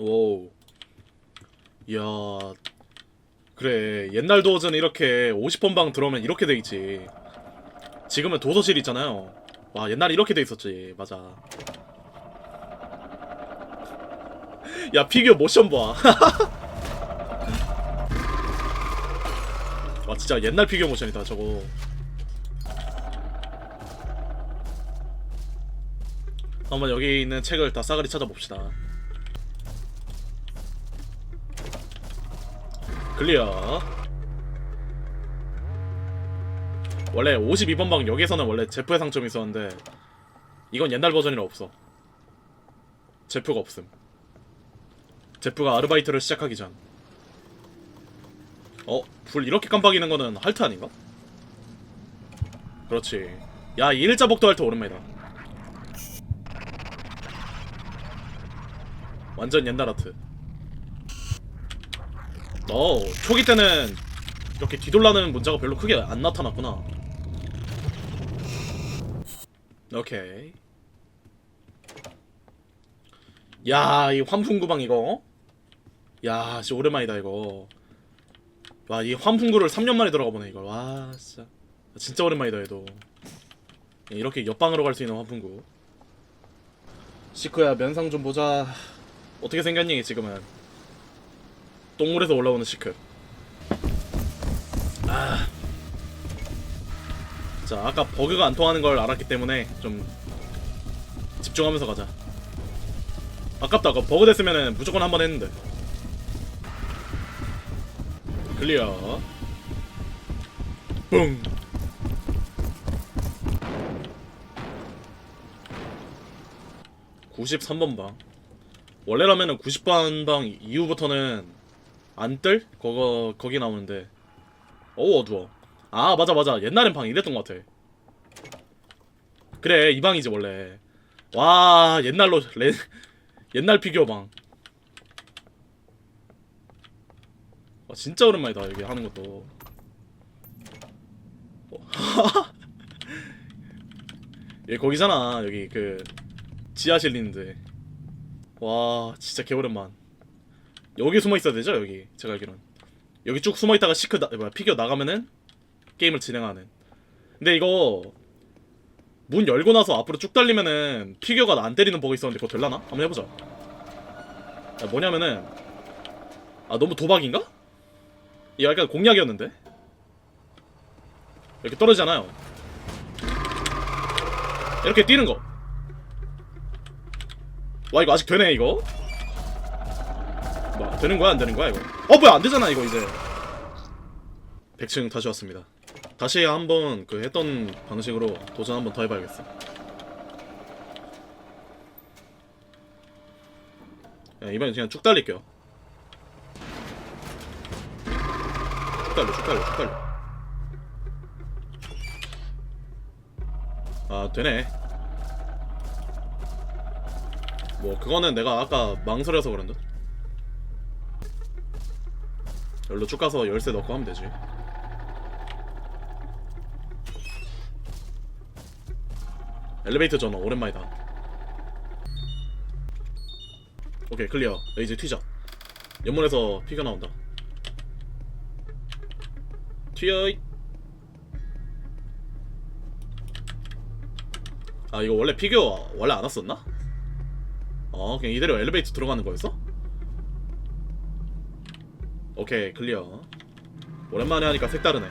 오. 이야. 그래. 옛날 도어즈는 이렇게 50번 방 들어오면 이렇게 돼 있지. 지금은 도서실 있잖아요. 와, 옛날에 이렇게 돼 있었지. 맞아. 야, 피규어 모션 봐. 와, 진짜 옛날 피규어 모션이다, 저거. 한번 여기 있는 책을 다 싸그리 찾아봅시다. 클리어. 원래 52번 방 여기에서는 원래 제프의 상점이 있었는데 이건 옛날 버전이라 없어. 제프가 없음. 제프가 아르바이트를 시작하기 전. 어? 불 이렇게 깜빡이는 거는 할트 아닌가? 그렇지. 야, 이 일자 복도 할트 오랜만이다. 완전 옛날 아트. 어, 초기 때는 이렇게 뒤돌라는 문자가 별로 크게 안 나타났구나. 오케이. 야, 이 환풍구방 이거. 야, 진짜 오랜만이다 이거. 와, 이 환풍구를 3년 만에 들어가 보네 이걸. 와, 진짜. 진짜 오랜만이다 얘도. 이렇게 옆방으로 갈 수 있는 환풍구. 시크야 면상 좀 보자. 어떻게 생겼니 지금은? 똥물에서 올라오는 시크. 아. 자, 아까 버그가 안 통하는 걸 알았기 때문에 좀 집중하면서 가자. 아깝다. 아까 버그 됐으면은 무조건 한 번 했는데. 클리어. 뿡. (93번) 방 원래라면은 90번 방 이후부터는 안 뜰? 그거 거기 나오는데 어우 어두워. 아 맞아 맞아. 옛날엔 방 이랬던 것 같아. 그래 이 방이지 원래. 와 옛날로 레, 옛날 피규어 방. 와, 진짜 오랜만이다 여기 하는 것도. 어. 여기 거기잖아 여기 그 지하실 있는데. 와 진짜 개오랜만 여기 숨어 있어야 되죠 여기? 제가 알기론. 여기 쭉 숨어 있다가 시크 나, 피규어 나가면은 게임을 진행하는. 근데 이거 문 열고 나서 앞으로 쭉 달리면은 피규어가 안 때리는 버그 있었는데 그거 될라나? 한번 해보자. 야, 뭐냐면은 아 너무 도박인가? 이거 약간 공략이었는데? 이렇게 떨어지잖아요. 이렇게 뛰는 거. 와 이거 아직 되네 이거 뭐 되는 거야 안 되는 거야 이거? 어 뭐야 안 되잖아 이거 이제. 100층 다시 왔습니다. 다시 한번 그 했던 방식으로 도전 한번 더 해봐야겠어. 야, 이번엔 그냥 쭉 달릴게요. 쭉 달려 쭉 달려 쭉 달려. 아 되네. 뭐 그거는 내가 아까 망설여서 그런다 열로 쭉 가서 열쇠 넣고 하면 되지. 엘리베이터 전화 오랜만이다. 오케이 클리어. 야, 이제 튀자. 연문에서 피가 나온다. 튀어이. 아 이거 원래 피규어 원래 안 왔었나? 어 그냥 이대로 엘리베이터 들어가는 거였어? 오케이 클리어. 오랜만에 하니까 색다르네